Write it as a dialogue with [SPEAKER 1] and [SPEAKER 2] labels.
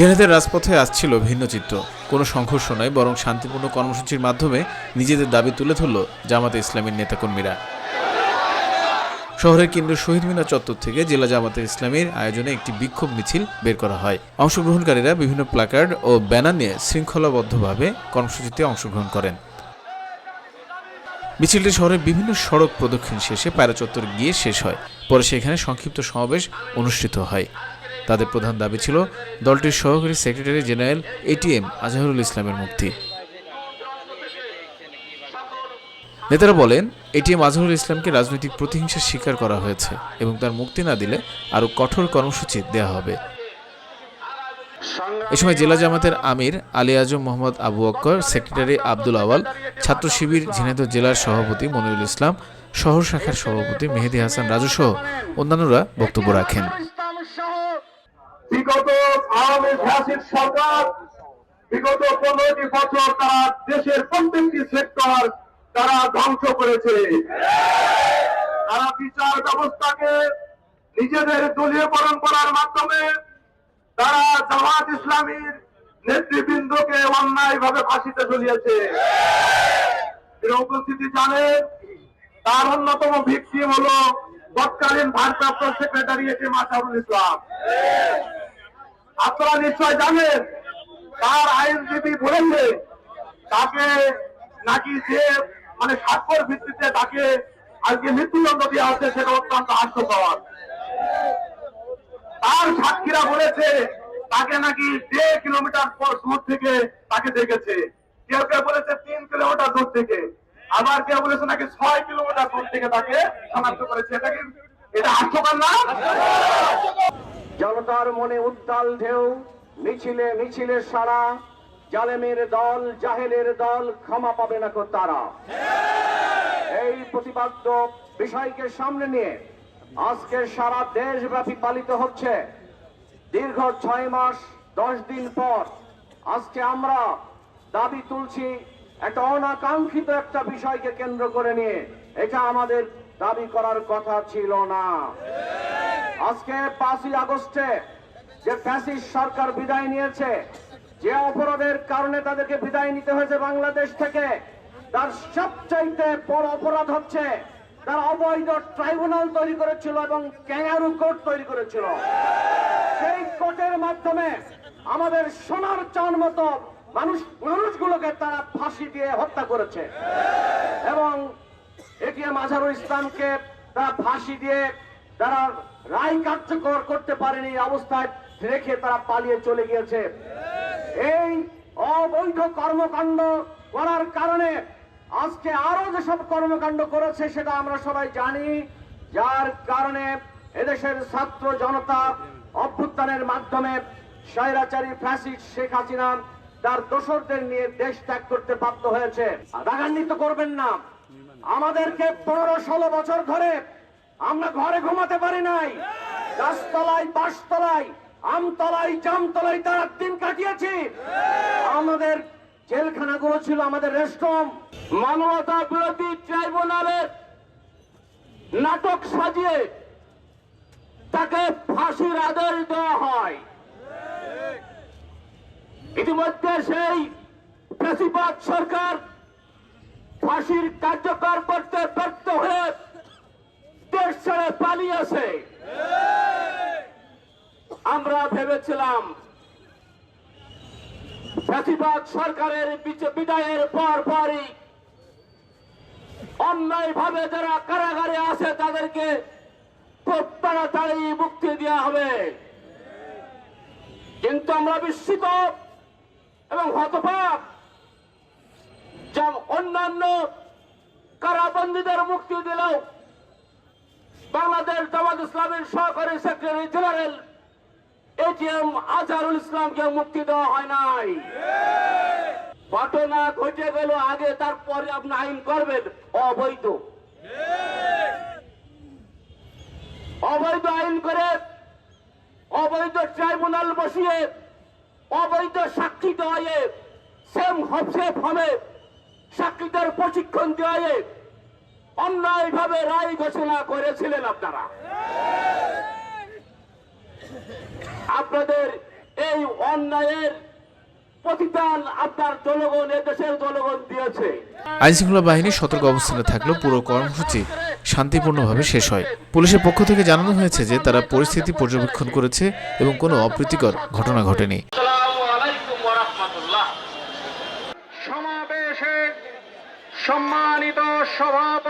[SPEAKER 1] জেনেদের রাজপথে আসছিল ভিন্ন চিত্র। কোনো সংঘর্ষ নয়, বরং শান্তিপূর্ণ কর্মসূচির মাধ্যমে নিজেদের দাবি তুলে ধরল জামাতে ইসলামীর নেতাকর্মীরা। শহরের কেন্দ্রীয় শহীদ মিনার চত্বর থেকে জেলা জামাতে ইসলামীর আয়োজনে একটি বিক্ষোভ মিছিল বের করা হয়। অংশগ্রহণকারীরা বিভিন্ন প্ল্যাকার্ড ও ব্যানার নিয়ে শৃঙ্খলাবদ্ধভাবে কর্মসূচিতে অংশগ্রহণ করেন। মিছিলটি শহরের বিভিন্ন সড়ক প্রদক্ষিণ শেষে পায়রা চত্বর গিয়ে শেষ হয়। পরে সেখানে সংক্ষিপ্ত সমাবেশ অনুষ্ঠিত হয়। তাদের প্রধান দাবি ছিল দলটির সহকারী সেক্রেটারি জেনারেল এটিএম আজহারুল ইসলামের মুক্তি। নেতারা বলেন, এটিএম আজহারুল ইসলামকে রাজনৈতিক প্রতিহিংসার শিকার করা হয়েছে এবং তার মুক্তি না দিলে আরও কঠোর কর্মসূচি দেওয়া হবে। এ সময় জেলা জামাতের আমির আলী আজম মোহাম্মদ আবু আক্কর সেক্রেটারি আব্দুল আওয়াল, ছাত্র শিবির ঝিনাইদহ জেলার সভাপতি মনিরুল ইসলাম, শহর শাখার সভাপতি মেহেদি হাসান রাজু সহ অন্যান্যরা বক্তব্য রাখেন।
[SPEAKER 2] বিগত আওয়ামী ফ্যাসিস্ট সরকার, বিগত পনেরোটি বছর তারা দেশের প্রত্যেকটি সেক্টর তারা ধ্বংস করেছে। তারা বিচার ব্যবস্থাকে নিজেদের দলীয়করণ করার মাধ্যমে তারা জামাত ইসলামীর নেতৃবৃন্দকে অন্যায় ভাবে ফাঁসিতে ঝুলিয়েছে। এর উপস্থিতি জানেন তার অন্যতম ভিক্টিম হল তৎকালীন ভারপ্রাপ্ত সেক্রেটারি এটি মাসারুল ইসলাম। আপনারা নিশ্চয় জানেন, তার আইনজীবী বলেছে, তাকে নাকি যে মানে স্বাক্ষর ভিত্তিতে তাকে আজকে মৃত্যুদণ্ড দেওয়া হচ্ছে, সেটা অত্যন্ত হাস্যকর। তার সাক্ষীরা বলেছে, তাকে নাকি দেড় কিলোমিটার দূর থেকে তাকে দেখেছে। কেউ কেউ বলেছে তিন কিলোমিটার দূর থেকে। আবার কেউ বলেছে নাকি ছয় কিলোমিটার দূর থেকে তাকে শনাক্ত করেছে। এটা কি এটা হাস্যকর না?
[SPEAKER 3] জনতার মনে উত্তাল ঢেউ, মিছিলে মিছিলে সারা জালেমের দল, জাহেলের দল ক্ষমা পাবে না কো তারা। এই প্রতিবাদ্য বিষয়কে সামনে নিয়ে আজকে সারা দেশব্যাপী পালিত হচ্ছে। দীর্ঘ ছয় মাস, দশ দিন পর আজকে আমরা দাবি তুলছি একটা অনাকাঙ্ক্ষিত একটা বিষয়কে কেন্দ্র করে নিয়ে। এটা আমাদের দাবি করার কথা ছিল না। আজকে পাঁচই আগস্টে যে ফ্যাসিস্ট সরকার বিদায় নিয়েছে, যে অপরাধের কারণে তাদেরকে বিদায় নিতে হয়েছে বাংলাদেশ থেকে, তার সবচাইতে বড় অপরাধ হচ্ছে তারা অবৈধ ট্রাইব্যুনাল তৈরি করেছিল এবং ক্যাঙ্গারু কোর্ট তৈরি করেছিল। সেই কোর্টের মাধ্যমে আমাদের সোনার চান মতো মানুষ মানুষগুলোকে তারা ফাঁসি দিয়ে হত্যা করেছে। এবং এটিএম আজহারুল ইসলামকে তারা ফাঁসি দিয়ে তারা রায় কার্যকর করতে পারেনি অবস্থায় রেখে তারা পালিয়ে চলে গিয়েছে। এই অবৈধ কর্মকাণ্ড করার কারণে আজকে আরও যেসব কর্মকাণ্ড করেছে সেটা আমরা সবাই জানি, যার কারণে এদেশের ছাত্র জনতা অভ্যুত্থানের মাধ্যমে স্বৈরাচারী ফ্যাসিস্ট শেখ হাসিনা তার দোসরদের নিয়ে দেশ ত্যাগ করতে বাধ্য হয়েছে। রাগান্বিত করবেন না। আমাদেরকে পনেরো ষোলো বছর ধরে আমরা ঘরে ঘুমাতে পারি নাই। গাছতলায় বাসতলায় আমতলায়, জামতলায় তারা দিন কাটিয়েছি। আমাদের জেলখানাগুলো ছিল আমাদের রেস্টরুম। মানবতা বিরোধী ট্রাইব্যুনালের নাটক সাজিয়ে তাকে ফাঁসির আদেশ দেওয়া হয়। ইতিমধ্যে সেই ফেসিবাদ সরকার ফাঁসির কার্যকর করতে ব্যর্থ হয়ে ছেড়ে পালিয়েছে আমরা ভেবেছিলাম ফ্যাসিবাদ সরকারের বিদায়ের পর পরই অন্যায় ভাবে যারা কারাগারে আছে, তাদেরকে খুব তাড়াতাড়ি মুক্তি দেওয়া হবে। কিন্তু আমরা বিস্মিত এবং হতবাক যা অন্যান্য কারাবন্দীদের মুক্তি দিলেও বাংলাদেশ জামাত ইসলামের সহকারী সেক্রেটারি জেনারেল এটিএম আজহারুল ইসলামকে মুক্তি দেওয়া হয় নাই। ঘটনা ঘটে গেল আগে, তারপরে আপনি আইন করবেন। অবৈধ। অবৈধ আইন করে অবৈধ ট্রাইব্যুনাল বসিয়ে অবৈধ সাক্ষী দেওয়ায়, সেম হবসেফ হবে। সাক্ষীদের প্রশিক্ষণ দেওয়ায় অন্যায়ভাবে রায় ঘোষণা করেছিলেন আপনারা। আপনাদের এই অন্যায়ের দিয়েছে।
[SPEAKER 1] আইনশৃঙ্খলা বাহিনী সতর্ক অবস্থানে থাকলেও পুরো কর্মসূচি শান্তিপূর্ণভাবে শেষ হয়। পুলিশের পক্ষ থেকে জানানো হয়েছে যে তারা পরিস্থিতি পর্যবেক্ষণ করেছে এবং কোনো অপ্রীতিকর ঘটনা ঘটেনি।
[SPEAKER 3] সমাবেশে সম্মানিত সভাপতি